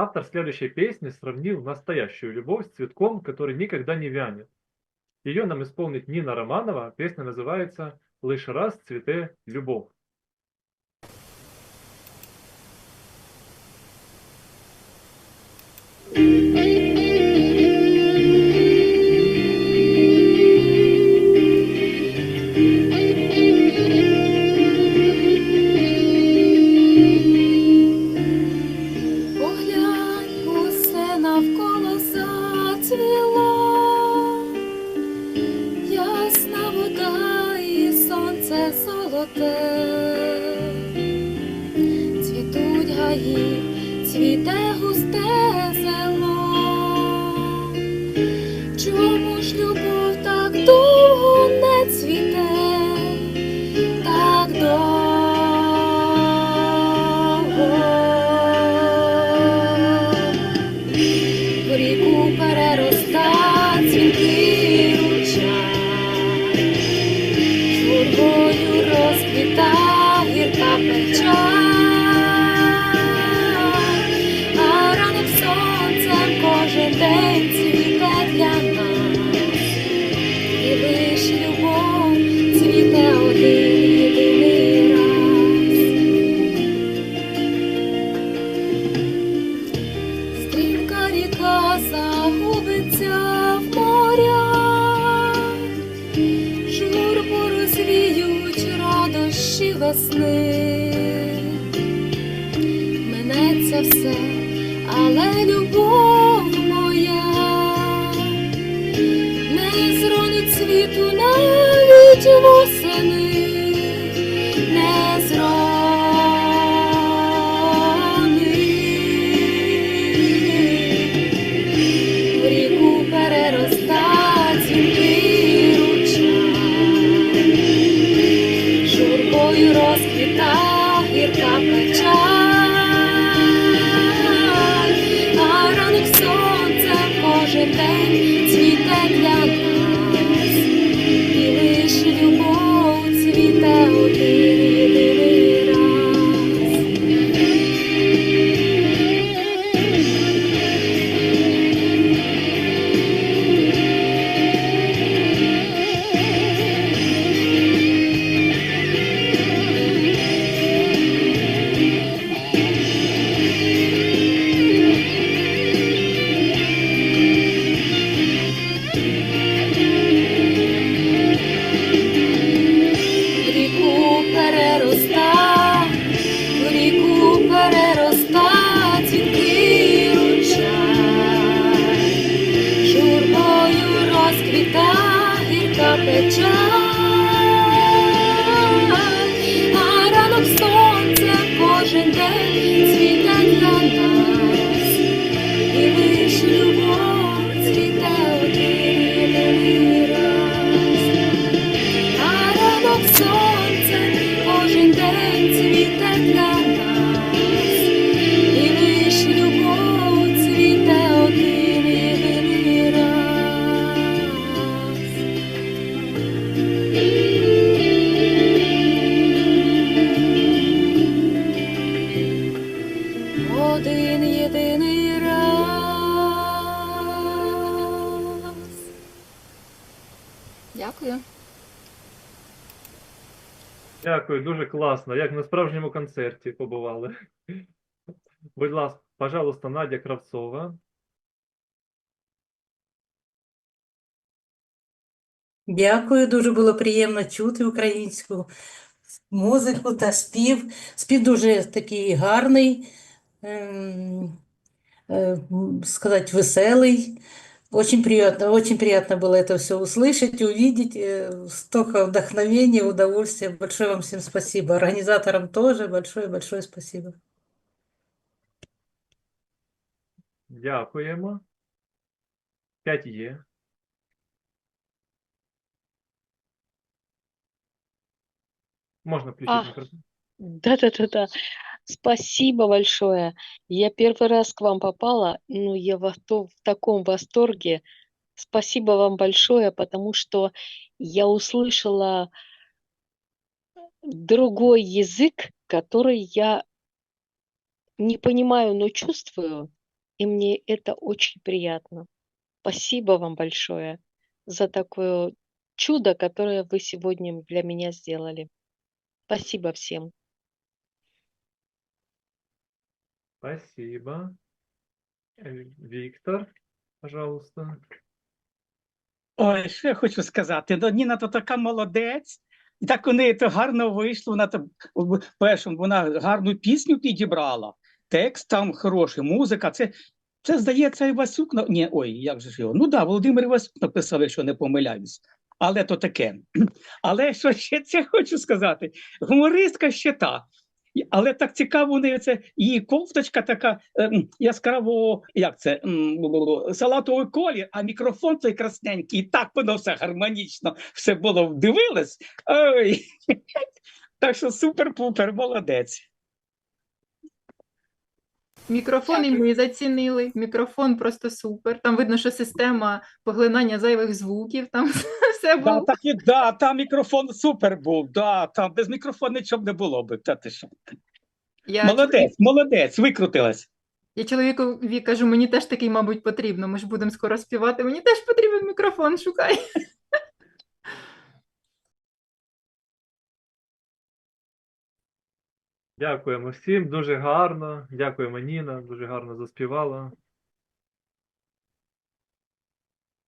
Автор следующей песни сравнил настоящую любовь с цветком, который никогда не вянет. Ее нам исполнит Нина Романова. Песня называется «Лишь раз цвете любовь». Поглянь, золоте, цвітуть гаї, цвіте густе зело. Чому ж любов весни. Минеться все, але любов моя не зронить світу навіть восени, не зронить. А ранок сонце кожен день цвіте нас, і лиш любов цвіте один. А ранок сонце кожен день цвіте Дякую. Дякую, дуже класно. Як на справжньому концерті побували. Будь ласка, пожалуйста, Надя Кравцова. Дякую, дуже було приємно чути українську музику та спів. Спів дуже такий гарний, ем, е, м, сказать, веселый. Очень приятно, очень приятно было это все услышать, увидеть. э, Столько вдохновения, удовольствия. Большое вам всем спасибо. Организаторам тоже большое-большое спасибо. Дякуємо. 5 є. Можна включити А. мікрофон. Да-да-да-да. Спасибо большое. Я первый раз к вам попала, ну, я во то- в таком восторге. Спасибо вам большое, потому что я услышала другой язык, который я не понимаю, но чувствую. и мне это очень приятно. Спасибо вам большое за такое чудо, которое вы сегодня для меня сделали. Спасибо всем. Спасибо. Э, Виктор, пожалуйста. Ой, що я хочу сказати? Ну, Ніна то така молодець, і так у неї то гарно вийшло. Вона то в першому вона гарну пісню підібрала. Текст там хороший, музика. Це, це здається, Івасюк. Ні, ой, як же ж його? Ну так, да, Володимир Івасюк написав, якщо не помиляюсь. Але то таке. Але що ще це хочу сказати? Гумористка ще та. Але так цікаво неї це її кофточка така ем, яскраво, як це салатовий колір, а мікрофон цей красненький, і так воно все гармонічно, все було вдивилось. Ой. Так що супер-пупер, молодець. Мікрофон і ми зацінили. Мікрофон просто супер. Там видно, що система поглинання зайвих звуків, там все Да, було. так і да, там мікрофон супер був. Да, там без мікрофону нічого б не було би. Та ти що? Я, Молодець, молодець, викрутилась. я чоловікові кажу, мені теж такий, мабуть, потрібно. Ми ж будемо скоро співати. Мені теж потрібен мікрофон, шукай. Дякуємо всім, дуже гарно. Дякуємо, Ніна, дуже гарно заспівала.